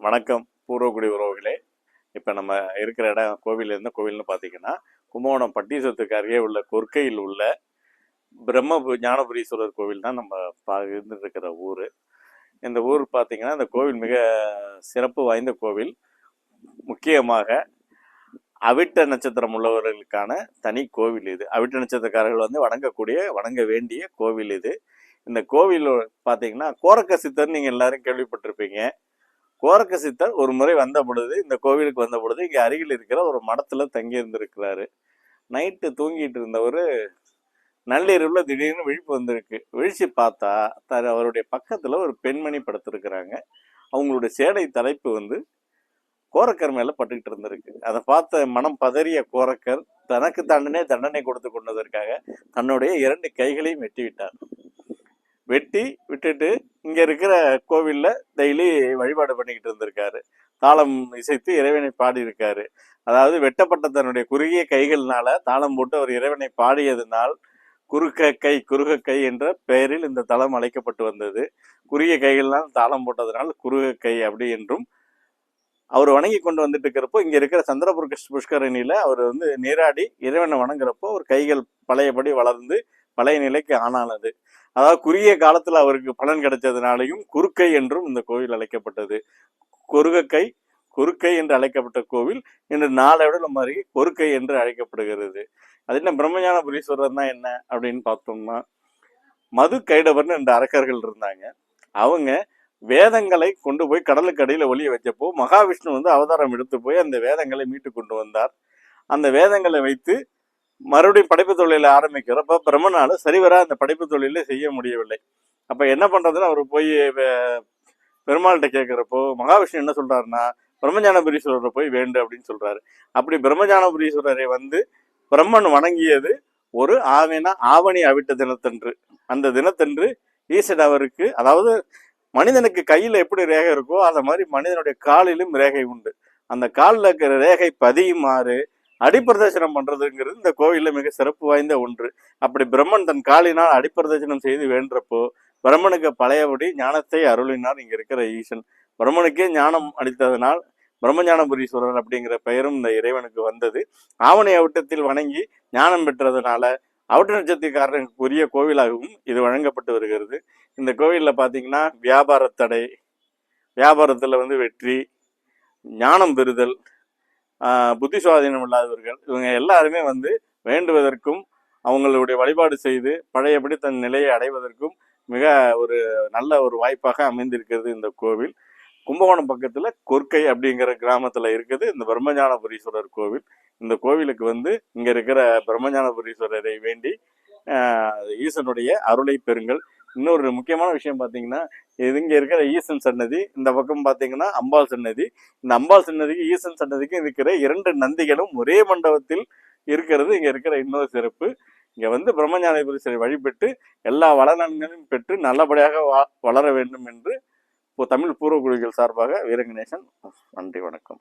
வணக்கம் பூர்வகுடி உறவுகளே. இப்போ நம்ம இருக்கிற இடம் கோவில் இருந்த கோவில்னு பார்த்தீங்கன்னா கும்பகோணம் பட்டீஸ்வரத்துக்கு அருகே உள்ள கொர்க்கையில் உள்ள பிரம்ம ஞானபுரீஸ்வரர் கோவில் தான் நம்ம பா இருந்துருக்கிற இருக்கிற ஊர். இந்த ஊர் பார்த்தீங்கன்னா இந்த கோவில் மிக சிறப்பு வாய்ந்த கோவில். முக்கியமாக அவிட்ட நட்சத்திரம் உள்ளவர்களுக்கான தனி கோவில் இது. அவிட்ட நட்சத்திரக்காரர்கள் வந்து வணங்கக்கூடிய வணங்க வேண்டிய கோவில் இது. இந்த கோவில் பார்த்தீங்கன்னா கோரக்க சித்தர் நீங்கள் எல்லாரும் கேள்விப்பட்டிருப்பீங்க. கோரக்க சித்தர் ஒரு முறை வந்த பொழுது இந்த கோவிலுக்கு வந்த பொழுது இங்கே அருகில் இருக்கிற ஒரு மடத்தில் தங்கி இருந்திருக்கிறாரு. நைட்டு தூங்கிட்டு இருந்தவர் நள்ளிரவில் திடீர்னு விழிப்பு வந்திருக்கு. விழிச்சு பார்த்தா த அவருடைய பக்கத்தில் ஒரு பெண்மணி படுத்திருக்கிறாங்க. அவங்களுடைய சேடை தலைப்பு வந்து கோரக்கர் மேலே பட்டுக்கிட்டு இருந்திருக்கு. அதை பார்த்த மனம் பதறிய கோரக்கர் தனக்கு தண்டனே தண்டனை கொடுத்து கொண்டதற்காக தன்னுடைய இரண்டு கைகளையும் வெட்டி விட்டார் வெட்டி விட்டுட்டு இங்க இருக்கிற கோவில்ல டெய்லி வழிபாடு பண்ணிக்கிட்டு இருந்திருக்காரு. தாளம் இசைத்து இறைவனை பாடியிருக்காரு. அதாவது வெட்டப்பட்ட தன்னுடைய குறுகிய கைகள்னால தாளம் போட்டு அவர் இறைவனை பாடியதுனால் குறுக்க கை குறுக கை என்ற பெயரில் இந்த தளம் அழைக்கப்பட்டு வந்தது. குறுகிய கைகள்னால் தாளம் போட்டதனால் குறுக கை அப்படி என்றும் அவர் வணங்கி கொண்டு வந்துட்டு இருக்கிறப்போ இங்க இருக்கிற சந்திரபுர புஷ்கரணியில அவர் வந்து நீராடி இறைவனை வணங்குறப்போ அவர் கைகள் பழையபடி வளர்ந்து பழைய நிலைக்கு ஆனானது அதாவது குறுகிய காலத்தில் அவருக்கு பலன் கிடைச்சதுனாலையும் குறுக்கை என்றும் இந்த கோவில் அழைக்கப்பட்டது. குறுகக்கை குறுக்கை என்று அழைக்கப்பட்ட கோவில் இன்று நாளோட மாதிரி கொறுக்கை என்று அழைக்கப்படுகிறது. அது என்ன பிரம்மஞான புரீஸ்வரர் தான் என்ன அப்படின்னு பார்த்தோம்னா மது கைடவர்னு ரெண்டு அரக்கர்கள் இருந்தாங்க. அவங்க வேதங்களை கொண்டு போய் கடலுக்கு அடியில் ஒளிய வச்சப்போ மகாவிஷ்ணு வந்து அவதாரம் எடுத்து போய் அந்த வேதங்களை மீட்டு கொண்டு வந்தார். அந்த வேதங்களை வைத்து மறுபடியும் படைப்பு தொழிலை ஆரம்பிக்கிறப்ப பிரம்மனால சரிவர அந்த படைப்பு தொழிலை செய்ய முடியவில்லை. அப்போ என்ன பண்ணுறதுன்னு அவர் போய் பெருமாள்கிட்ட கேட்குறப்போ மகாவிஷ்ணு என்ன சொல்கிறாருன்னா பிரம்மஞானபுரீஸ்வரரை போய் வேண்டு அப்படின்னு சொல்கிறாரு அப்படி பிரம்மஞானபுரீஸ்வரரை வந்து பிரம்மன் வணங்கியது ஒரு ஆவினா ஆவணி அவிட்ட தினத்தன்று. அந்த தினத்தன்று ஈசன் அவருக்கு அதாவது மனிதனுக்கு கையில் எப்படி ரேகை இருக்கோ அந்த மாதிரி மனிதனுடைய காலிலும் ரேகை உண்டு. அந்த காலில் இருக்கிற ரேகை பதியுமாறு அடிப்பிரதர்சனம் பண்றதுங்கிறது இந்த கோவிலில் மிக சிறப்பு வாய்ந்த ஒன்று. அப்படி பிரம்மன் தன் காலினால் அடிப்பிரதர்சனம் செய்து வேண்டப்போ பிரம்மனுக்கு பழையபடி ஞானத்தை அருளினார் இங்க இருக்கிற ஈசன். பிரம்மனுக்கே ஞானம் அளித்ததனால் பிரம்மஞானபுரீஸ்வரர் அப்படிங்கிற பெயரும் இந்த இறைவனுக்கு வந்தது. ஆவணி அவட்டத்தில் வணங்கி ஞானம் பெற்றதுனால அவட்ட நட்சத்திரக்காரனுக்குரிய கோவிலாகவும் இது வழங்கப்பட்டு வருகிறது. இந்த கோவிலில் பார்த்தீங்கன்னா வியாபார தடை வியாபாரத்தில் வந்து வெற்றி ஞானம் பெறுதல் புத்தி சுவாதீனம் இல்லாதவர்கள் இவங்க எல்லாருமே வந்து வேண்டுவதற்கும் அவங்களுடைய வழிபாடு செய்து பழையபடி தன் நிலையை அடைவதற்கும் மிக ஒரு நல்ல ஒரு வாய்ப்பாக அமைந்திருக்கிறது இந்த கோவில். கும்பகோணம் பக்கத்தில் கொர்க்கை அப்படிங்கிற கிராமத்தில் இருக்குது இந்த பிரம்மஞானபுரீஸ்வரர் கோவில். இந்த கோவிலுக்கு வந்து இங்கே இருக்கிற பிரம்மஞானபுரீஸ்வரரை வேண்டி ஈசனுடைய அருளை பெறுங்கள். இன்னொரு முக்கியமான விஷயம் பார்த்தீங்கன்னா இது இங்கே இருக்கிற ஈசன் சன்னதி இந்த பக்கம் பார்த்தீங்கன்னா அம்பாள் சன்னதி. இந்த அம்பாள் சன்னதிக்கு ஈசன் சன்னதிக்கும் இருக்கிற இரண்டு நந்திகளும் ஒரே மண்டபத்தில் இருக்கிறது. இங்கே இருக்கிற இன்னொரு சிறப்பு. இங்கே வந்து பிரம்மஞானபுரீஸ்வரை வழிபட்டு எல்லா வளநலன்களையும் பெற்று நல்லபடியாக வளர வேண்டும் என்று தமிழ் பூர்வக்குழுக்கள் சார்பாக வீரகணேசன் நன்றி வணக்கம்.